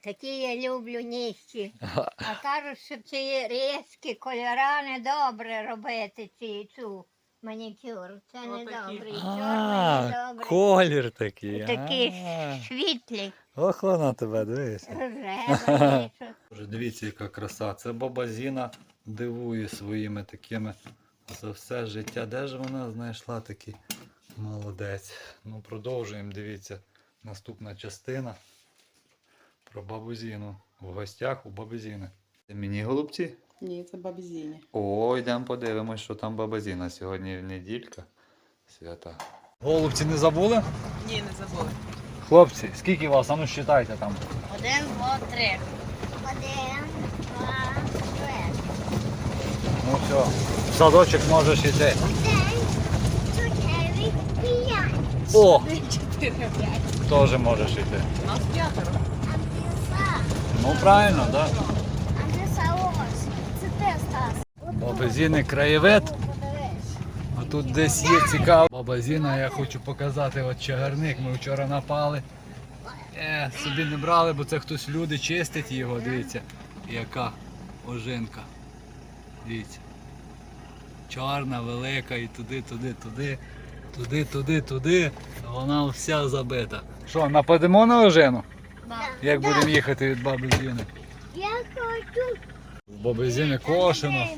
Такі я люблю нижчі. А кажуть, що ці різкі кольора не добре робити ці цю манікюр. Це не добре. Чорний А, не колір такий. Такі а. світлі, Ох, вона тебе, дивись. рожеві. Боже, Дивіться, яка краса. Це баба Зіна дивує своїми такими за все життя. Де ж вона знайшла такий молодець? Ну, продовжуємо, дивіться. Наступна частина про бабу Зіну. В гостях у баби Зіни. Це мені голубці? Ні, це бабі Зіні. О, йдемо подивимось, що там баба Зіна. Сьогодні неділька свята. Голубці не забули? Ні, не забули. Хлопці, скільки вас? А ну считайте там. Один, два, три. Один, два, три. Ну все. В садочок можеш йти. Один, чотири, п'ять. О! Чотири, п'ять. Теж можеш йти. Нас п'ятеро. Ну правильно, так? Да? Адреса ось. Це ти, Стас. Баба Зіни краєвид. А тут десь є цікаво. Баба Зіна, я хочу показати от чагарник. Ми вчора напали. Е, собі не брали, бо це хтось люди чистить його. Дивіться, яка ожинка. Дивіться. Чорна, велика і туди, туди, туди, туди, туди, туди. Вона вся забита. Що, нападемо на ожину? Як будемо їхати від баби Зіни? Я хочу. В баби Зіни кошено.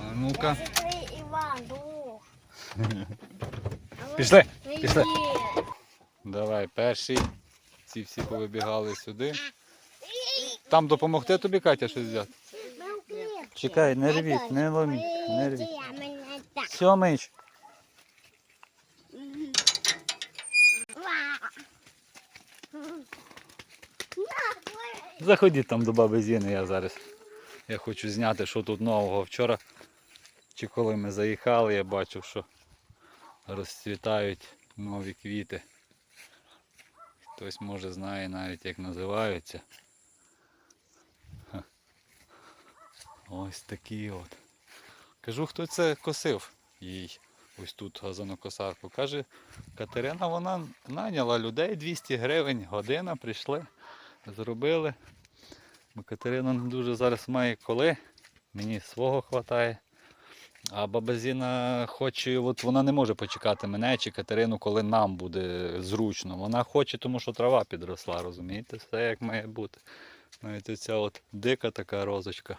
А ну-ка. Пішли, пішли. Давай, перший. Ці всі повибігали сюди. Там допомогти тобі, Катя, щось взяти? Чекай, не рвіть, не ломіть, не рвіть. Сьомич. Заходіть там до баби Зіни, я зараз. Я хочу зняти, що тут нового. Вчора, чи коли ми заїхали, я бачив, що розцвітають нові квіти. Хтось може знає навіть як називаються. Ось такі от. Кажу, хто це косив їй ось тут газонокосарку. Каже, Катерина вона наняла людей 200 гривень, година прийшли, зробили. Бо Катерина не дуже зараз має коли, мені свого вистачає. А баба Зіна хоче, от вона не може почекати мене чи Катерину, коли нам буде зручно. Вона хоче, тому що трава підросла, розумієте? Все як має бути. Навіть оця от дика така розочка.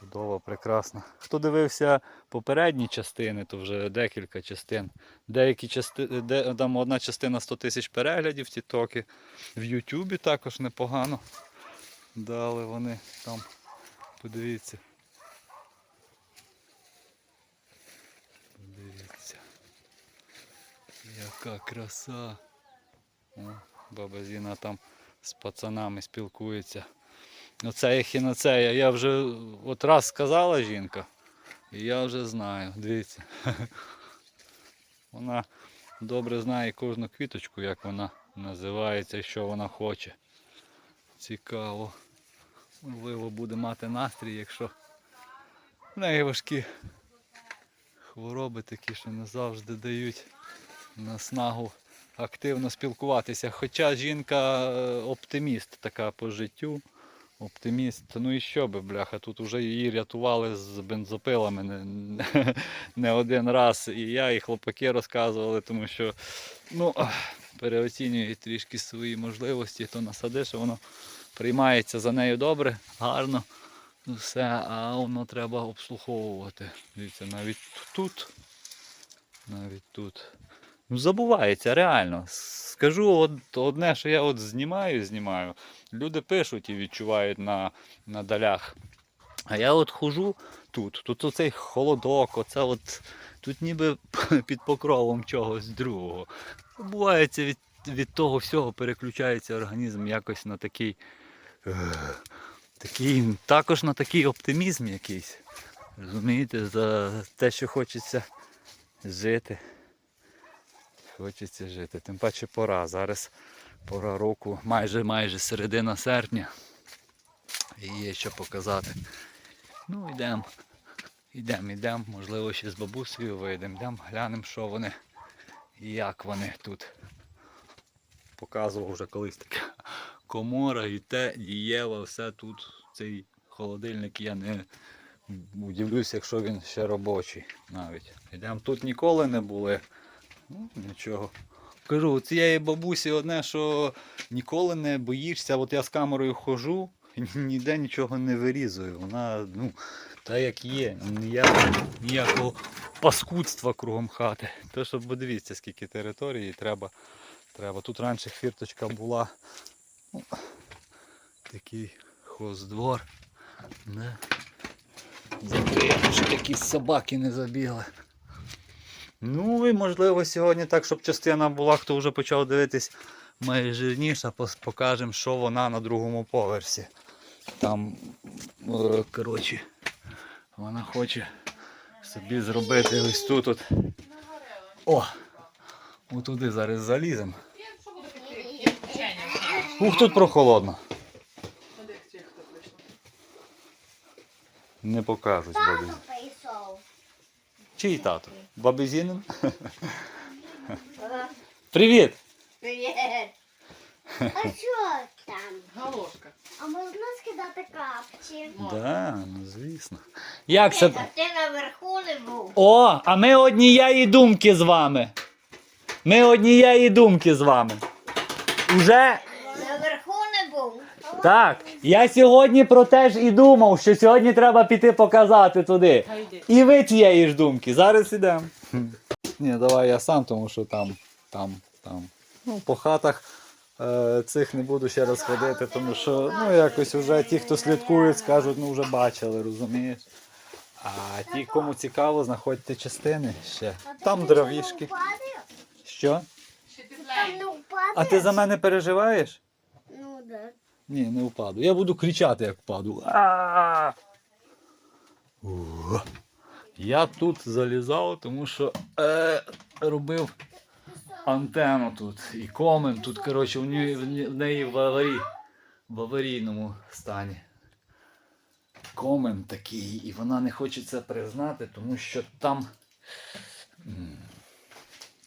Чудова, прекрасна. Хто дивився попередні частини, то вже декілька частин. Деякі частини, де, там одна частина 100 тисяч переглядів, тіктоки. В Ютубі також непогано. Дали вони там. Подивіться. Подивіться. Яка краса. О, баба Зіна там з пацанами спілкується. Оце ехінацея. Я вже от раз сказала жінка, і я вже знаю. Дивіться. Вона добре знає кожну квіточку, як вона називається і що вона хоче. Цікаво. Можливо, буде мати настрій, якщо в неї важкі хвороби такі, що не завжди дають наснагу активно спілкуватися. Хоча жінка е, оптиміст така по життю. Оптиміст. Ну і що би, бляха, тут вже її рятували з бензопилами не, не, не один раз. І я, і хлопаки розказували, тому що ну, переоцінюють трішки свої можливості, то насадиш, воно приймається за нею добре, гарно. Ну, Все, а воно треба обслуговувати. Дивіться, навіть тут. Навіть тут. Ну, забувається, реально. Скажу одне, що я от знімаю, знімаю. Люди пишуть і відчувають на, на далях. А я от хожу тут. Тут оцей холодок, оце от. Тут ніби під покровом чогось другого. Бувається від, від того всього переключається організм якось на такий. такий також на такий оптимізм якийсь. Розумієте, за те, що хочеться жити. Хочеться жити. Тим паче пора. Зараз пора року, майже майже середина серпня. І є що показати. Ну, йдемо. Йдемо, йдемо, можливо, ще з бабусею вийдемо, йдемо, глянемо, що вони і як вони тут. Показував вже колись таке комора, і те, дієва, все тут. Цей холодильник я не удивлюсь, якщо він ще робочий навіть. Йдемо тут ніколи не були. Ну, нічого. Кажу, у цієї бабусі одне, що ніколи не боїшся, от я з камерою хожу, ніде нічого не вирізую. Вона, ну, та як є, ніякого, ніякого паскудства кругом хати. То що подивіться, скільки території треба. треба. Тут раніше фірточка була. Ну, такий хоздвор. Не. Щоб якісь собаки не забігли. Ну і можливо сьогодні так, щоб частина була, хто вже почав дивитись найжирніша, пос- покажемо, що вона на другому поверсі. Там, е, коротше, вона хоче собі зробити ось тут. От. О! Отуди зараз заліземо. Ух, тут прохолодно. Не покажуть бабі. Чий тато? Баби Зінин? Ага. Привіт! Привіт. А що там? Галошка. А можна скидати капці? Да, ну звісно. Як це? А ти наверху не був. О, а ми однієї думки з вами. Ми однієї думки з вами. Уже. Так. Я сьогодні про те ж і думав, що сьогодні треба піти показати туди. І ви тієї ж думки. Зараз ідемо. Ні, давай я сам, тому що там, там, там. Ну, по хатах е, цих не буду ще раз ходити, тому що ну, якось вже ті, хто слідкують, скажуть, ну вже бачили, розумієш. А ті, кому цікаво, знаходьте частини ще. Там дровішки. Що? А ти за мене переживаєш? Ну да. Ні, не впаду. Я буду кричати, як впаду. А! Я тут залізав, тому що е, робив антенну тут і комен. Тут, коротше, в неї, в неї в, аварі, в аварійному стані. Комен такий, і вона не хоче це признати, тому що там.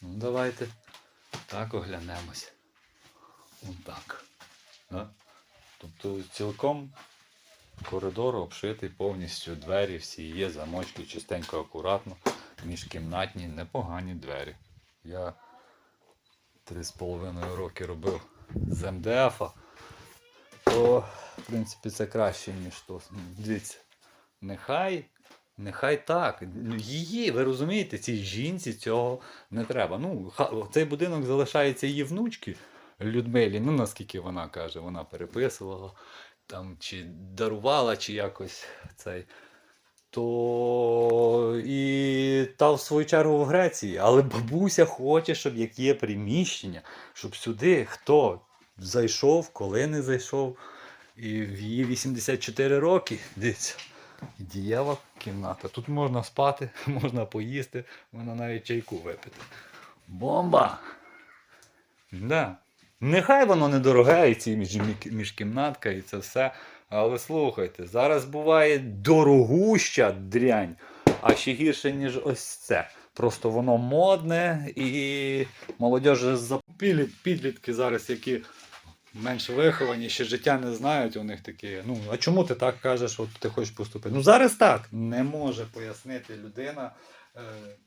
Ну, давайте так оглянемось. Отак. Да? Тобто цілком коридор обшитий повністю, двері всі є, замочки, чистенько, акуратно, міжкімнатні, непогані двері. Я три з половиною роки робив з МДФ, то в принципі це краще, ніж то. Дивіться, нехай. Нехай так. Її, ви розумієте, цій жінці цього не треба. Ну, цей будинок залишається її внучки Людмилі, ну наскільки вона каже, вона переписувала там, чи дарувала, чи якось цей. То і та в свою чергу в Греції. Але бабуся хоче, щоб як є приміщення, щоб сюди хто зайшов, коли не зайшов. І в її 84 роки. Дивіться. Дієва кімната. Тут можна спати, можна поїсти, можна навіть чайку випити. Бомба! Да. Нехай воно недороге, і ці між, міжкімнатка, і це все. Але слухайте, зараз буває дорогуща дрянь, а ще гірше, ніж ось це. Просто воно модне і молодь запілі підлітки зараз, які менш виховані, ще життя не знають, у них такі. Ну, а чому ти так кажеш, от ти хочеш поступити? Ну зараз так. Не може пояснити людина. Е,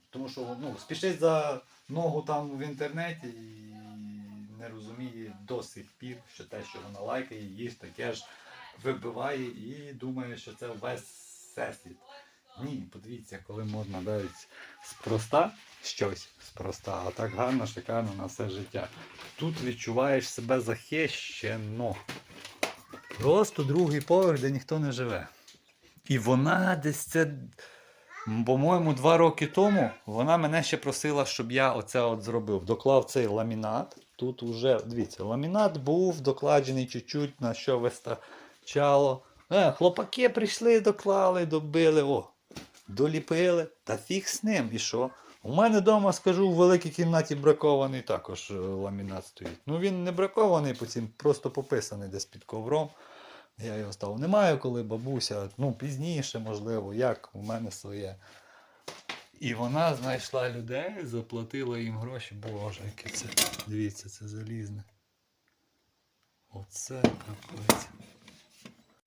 тому що ну, спішить за ногу там в інтернеті і розуміє до сих пір, що те, що вона лайкає, її таке ж вибиває і думає, що це весь всесвіт. Ні, подивіться, коли можна навіть спроста щось спроста, а так гарно, шикарно на все життя. Тут відчуваєш себе захищено. Просто другий поверх, де ніхто не живе. І вона десь це, по-моєму, два роки тому вона мене ще просила, щоб я оце от зробив. Доклав цей ламінат. Тут уже, дивіться, ламінат був докладений чуть-чуть, на що вистачало. Е, хлопаки прийшли, доклали, добили. О, доліпили. Та фіг з ним. І що? У мене вдома, скажу, в великій кімнаті бракований також е, ламінат стоїть. Ну він не бракований, просто пописаний десь під ковром. Я його став. Не маю коли бабуся, ну пізніше, можливо, як у мене своє. І вона знайшла людей, заплатила їм гроші. Боже, яке це. Дивіться, це залізне. Оце капець.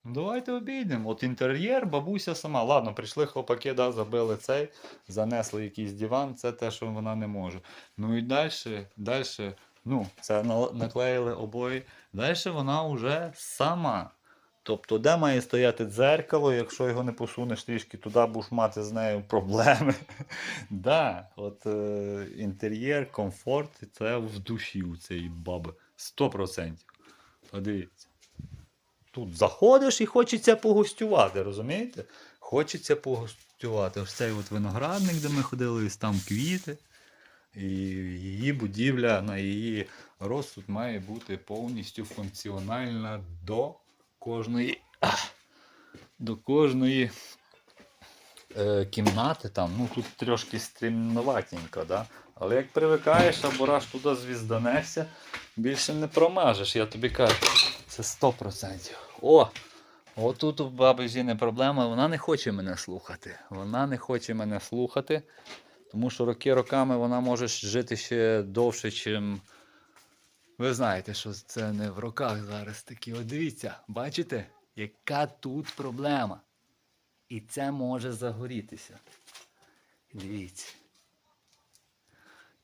Ну, Давайте обійдемо. От інтер'єр, бабуся сама. Ладно, прийшли хлопаки, да, забили цей, занесли якийсь диван, це те, що вона не може. Ну і далі, далі, ну, це наклеїли обої. Далі вона вже сама. Тобто, де має стояти дзеркало, якщо його не посунеш трішки, туди будеш мати з нею проблеми. да, от е, інтер'єр, комфорт, це в душі у цієї баби. 100%. Подивіться. Тут заходиш і хочеться погостювати, розумієте? Хочеться погостювати. Ось цей от виноградник, де ми ходили, ось там квіти. І її будівля на її розсуд має бути повністю функціональна до кожної. До кожної е, кімнати там. Ну тут трошки стрімноватенько, да? але як привикаєш або раз туди звізданешся, більше не промажеш, я тобі кажу. Це 100%. О! Отут у баби Зіни проблема, вона не хоче мене слухати. Вона не хоче мене слухати, тому що роки роками вона може жити ще довше, чим. Ви знаєте, що це не в роках зараз такі. От дивіться, бачите, яка тут проблема. І це може загорітися. Дивіться.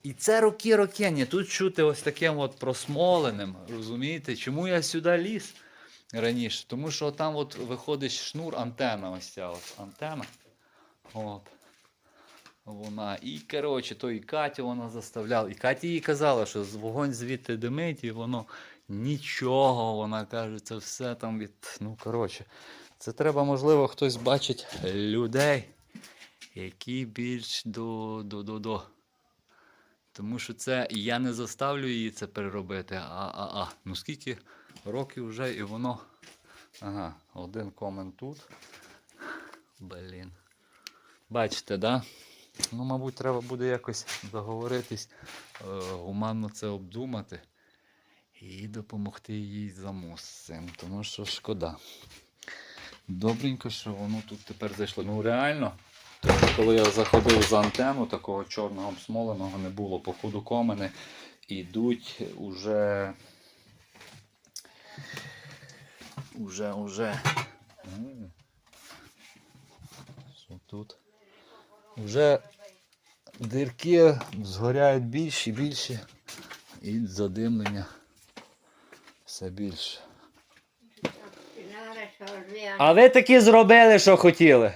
І це роки рокені. Тут чути ось таким от просмоленим. Розумієте, чому я сюди ліз раніше? Тому що там от виходить шнур, антена, ось ця от антена. От. Вона. І, коротше, то і Катя вона заставляла. І Катя їй казала, що вогонь звідти димить, і воно нічого. Вона каже, це все там від. Ну, коротше, це треба, можливо, хтось бачить людей, які більш до. до, до, до. Тому що це я не заставлю її це переробити. А, а, а. Ну скільки років вже і воно. Ага, один комент тут. Блін. Бачите, да? Ну, мабуть, треба буде якось договоритись, е, гуманно це обдумати і допомогти їй замус тому що шкода. Добренько, що воно тут тепер зайшло. Ну реально, коли я заходив за антенну, такого чорного обсмоленого не було. Походу комини йдуть уже. Уже, уже. Що тут? Уже дирки згоряють більше і більше. І задимлення все більше. А ви таки зробили, що хотіли.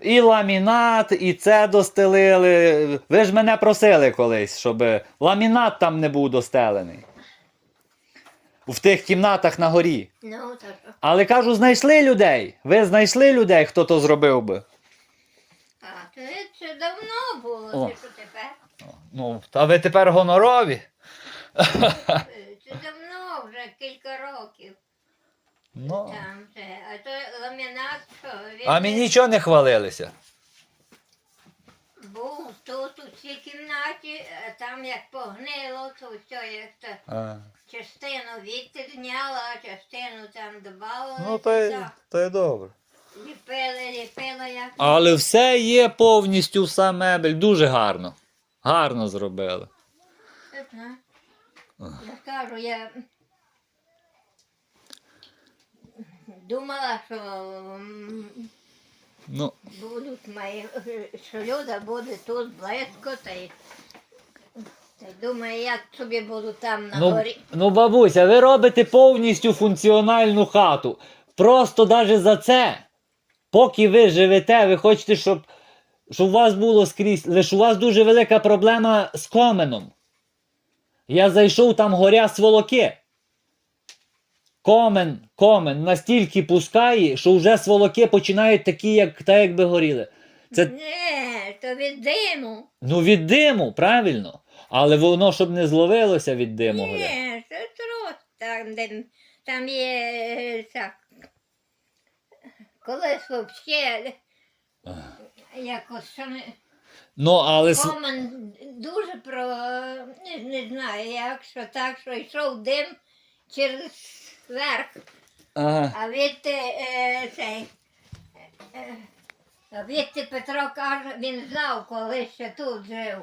І ламінат, і це достелили. Ви ж мене просили колись, щоб ламінат там не був достелений. В тих кімнатах на горі. Ну. Але кажу, знайшли людей. Ви знайшли людей, хто то зробив би. А, це, давно було, О. що тепер. Ну, та ви тепер гонорові. Е, Це давно вже кілька років. Ну. Там це. А то ламінат, що він А мені нічого не хвалилися. був тут у цій кімнаті, а там як погнило, то все як то А. частину відтягняла, а частину там додавала. Ну, то й, то й добре. Але все є повністю, вся мебель. Дуже гарно. Гарно зробили. Я кажу, я думала, що м, Ну, будуть мої, що люди будуть тут близько, та й, та й думаю, як собі буду там на Ну, горі. ну, бабуся, ви робите повністю функціональну хату. Просто навіть за це, поки ви живете, ви хочете, щоб, щоб у вас було скрізь. Лише у вас дуже велика проблема з коменом. Я зайшов там горя сволоки. Комен, комен настільки пускає, що вже сволоки починають такі, як та якби горіли. Це Не, то від диму. ну від диму, правильно. Але воно щоб не зловилося від диму. горя. Ні, це трос там, де там є е, так. Колись взагалі якось що не. Ну, але Комен дуже про не, не знаю, як що так, що йшов дим через верх, ага. а відти е, цей. Е, а відти Петро каже, він знав, коли ще тут жив.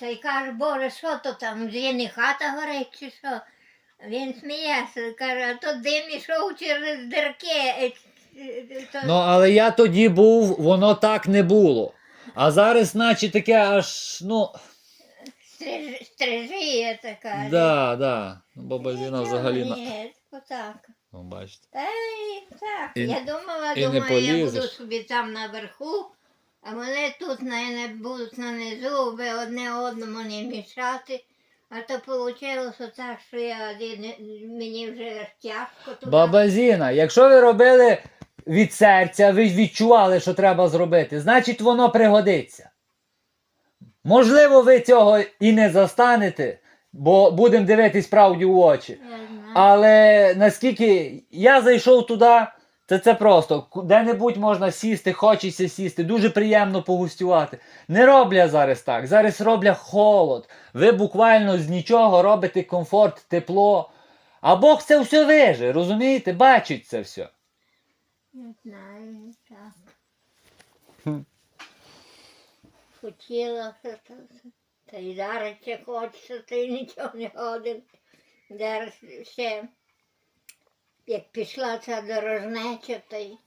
Та й каже, Боже, що то там, є не хата горить чи що? Він сміється, каже, а то дим ішов через дирки. Ну, але я тоді був, воно так не було. А зараз, наче таке аж, ну. стриж- Стрижіє така. Да, да. Ну, Баба Зіна взагалі. на- Ні, отак. Ну, бачите. Та й так. І- я думала, і не думаю, я буду полізеш. собі там наверху, а вони тут не будуть нанизу, аби одне одному не мішати. А то вийшло так, що я один- мені вже аж тяжко туди. Баба Зіна, якщо ви робили від серця, ви відчували, що треба зробити, значить воно пригодиться. Можливо, ви цього і не застанете, бо будемо дивитись правді в очі. Але наскільки я зайшов туди, то це просто де-небудь можна сісти, хочеться сісти, дуже приємно погустювати. Не роблять зараз так. Зараз роблять холод. Ви буквально з нічого робите комфорт, тепло. А Бог це все виже, розумієте? Бачить це все. Не знаю, так. Хм. Хотіла, та й зараз ще хочеться, та й нічого не годин. Зараз ще, як пішла ця дорожнеча, та й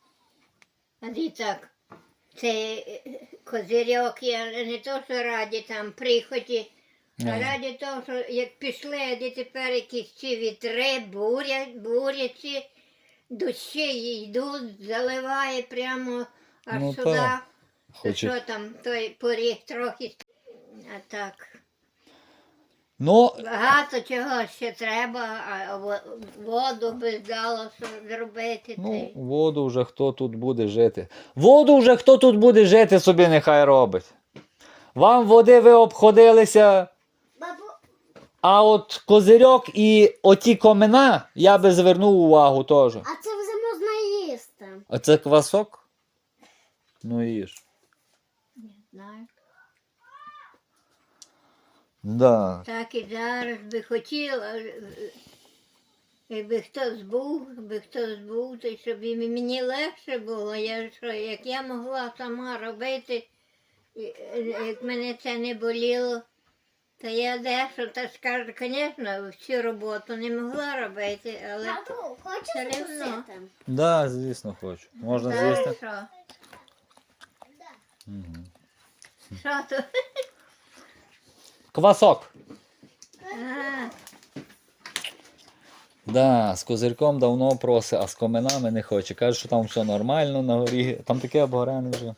а і так, це е, козирьок, я не то, що раді там приході, а раді того, що як пішли, а де тепер якісь ці вітри, буря, бурячі, дощі йдуть, заливає прямо аж Ну, сюди. То Хоче- що там той поріг трохи. А так. Ну, Багато чого ще треба, а воду би здалося зробити. ну, воду вже хто тут буде жити. Воду вже хто тут буде жити, собі нехай робить. Вам води ви обходилися. А от козирьок і оті комена я би звернув увагу теж. а це вже можна їсти. А це квасок? Ну їж. Не знаю. Да. Так і зараз би хотіла, якби хтось був, якби хтось був, то щоб і мені легше було. Я що, як я могла сама робити, як мене це не боліло, то я дещо та скажу, звісно, всю роботу не могла робити, але хочеш Все рівно. закусити? Да, звісно, хочу. Можна з'їсти. що? Тут? Квасок. Да, з козирком давно просить, а з коменами не хоче. Каже, що там все нормально на горі. Там таке обгорене вже.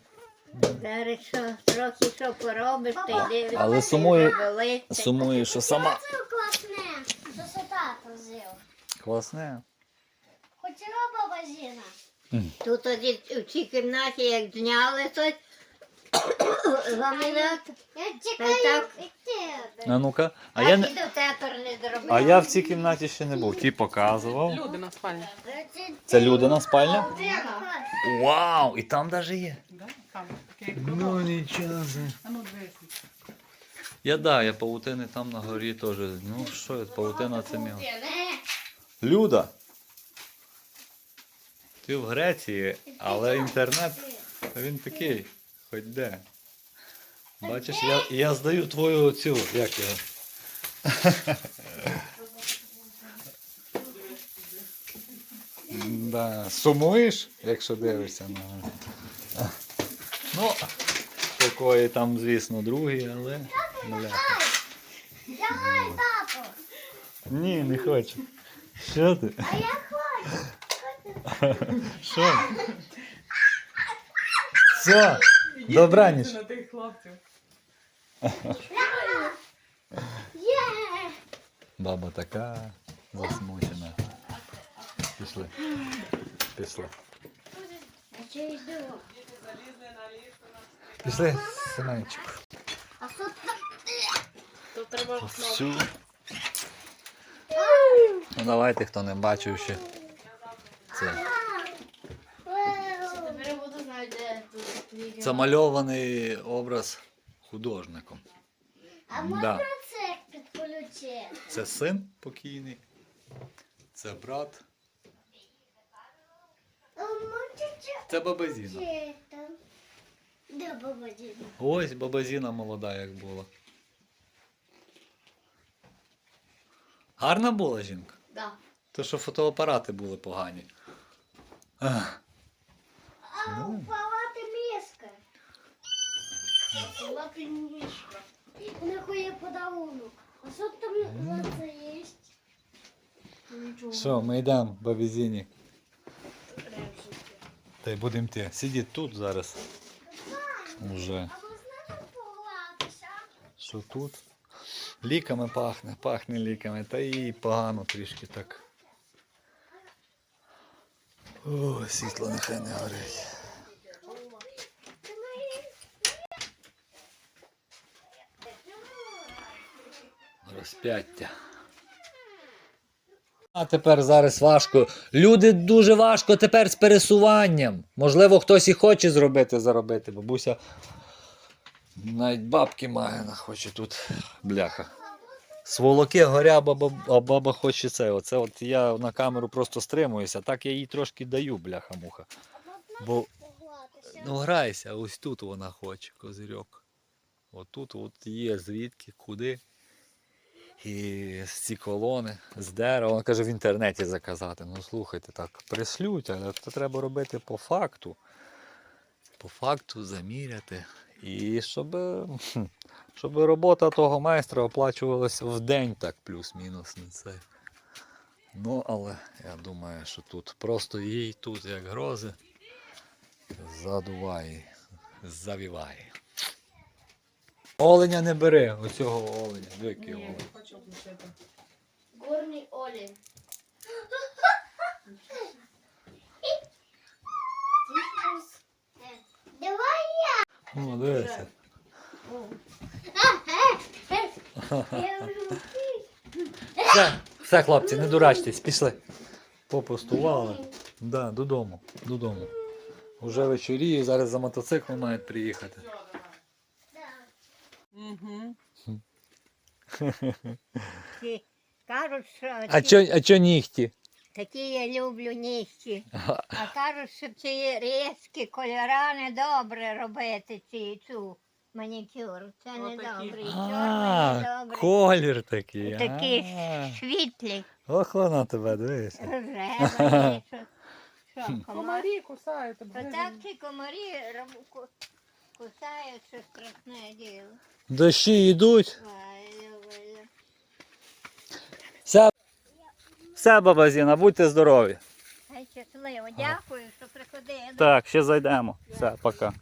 Зараз що, трохи що поробиш, ти йди. Але сумує- болить. Сумую, що сама. Це класне, що це тато взяв. Класне. Хотіла баба Зіна? Тут тоді в цій кімнаті, як зняли той ламінат, Я чекаю від від тебе. А ну-ка. А а я, не... а я в цій кімнаті ще не був. Ті показував. Люди на спальні. Це Людина спальня? Вау! І там навіть є. Ну нічого. Ну. Я да, я павутини там на горі теж. Ну що, павутина це міло. Люда. Ти в Греції, але інтернет він такий, хоч де. Бачиш, я, я здаю твою цю, як його. Да, сумуєш, якщо дивишся на. Ну, покої там, звісно, другі, але. Бля. Давай, тато. Ні, не хочу. Що ти? А я хочу. Що? Все, добраніч. На тих хлопців. Баба така засмучена. Пішли. Пішли. Пішли, Семенчик. Тут треба Всю. Ну давайте, хто не бачив ще. Це. Тепер я буду знати, де тут відео. Це мальований образ художником. А можна Да. це підключити? Це син покійний. Це брат. А можна Це баба Зіна. чи там? Де баба Діна? Ось баба Зіна молода як була. Гарна була жінка. Да. То що фотоапарати були погані. Ах, А упала ти миска. Ти мишка. Нахуй є подарунок. А що там за це є? Що, ми йдемо, бабізіні. Ревжики. Та й будемо йти. Сидіть тут зараз. Уже. А можна там погратися? Що тут? Ліками пахне, пахне ліками, та і погано трішки так. О, світло нехай не горить. Розп'яття. А тепер зараз важко. Люди дуже важко тепер з пересуванням. Можливо, хтось і хоче зробити, заробити. Бабуся навіть бабки має, хоче тут бляха. Сволоки горя, баба, а баба хоче це. Оце от я на камеру просто стримуюся, так я їй трошки даю, бляха-муха. Бо ну грайся, ось тут вона хоче, козирьок. Отут от є звідки, куди. І ці колони, з дерева. Вона каже в інтернеті заказати. Ну слухайте, так, прислють, але це треба робити по факту. По факту заміряти. І щоб, щоб робота того майстра оплачувалася в день так плюс-мінус не це. Ну, але я думаю, що тут просто їй тут як грози задуває, завіває. Оленя не бери, оцього оленя. Дикий Ні, олень. не хочу включити. Горний олень. Давай О, дивися. я вже Все, все, хлопці, не дурачтесь, пішли. Попустували. Да, додому, додому. Уже вечоріє, зараз за мотоциклом мають приїхати. Угу. Ті Кажуть, що А ті- чо, а чо нігті? такі я люблю нігті. А кажуть, що ці різкі кольора не добре робити ці цю манікюр. Це не Отакі. добре. Чорний А, не добре. колір такий. Такі а. світлі, Ох, вона тебе, дивись. рожеві. Що, що комар? Комарі кусають. То так ці комарі роб- ку- кусають, що страшне діло. Дощі йдуть. Все, все баба Зіна, будьте здорові. Щасливо. Дякую, що приходили. Так, ще зайдемо. Все, пока.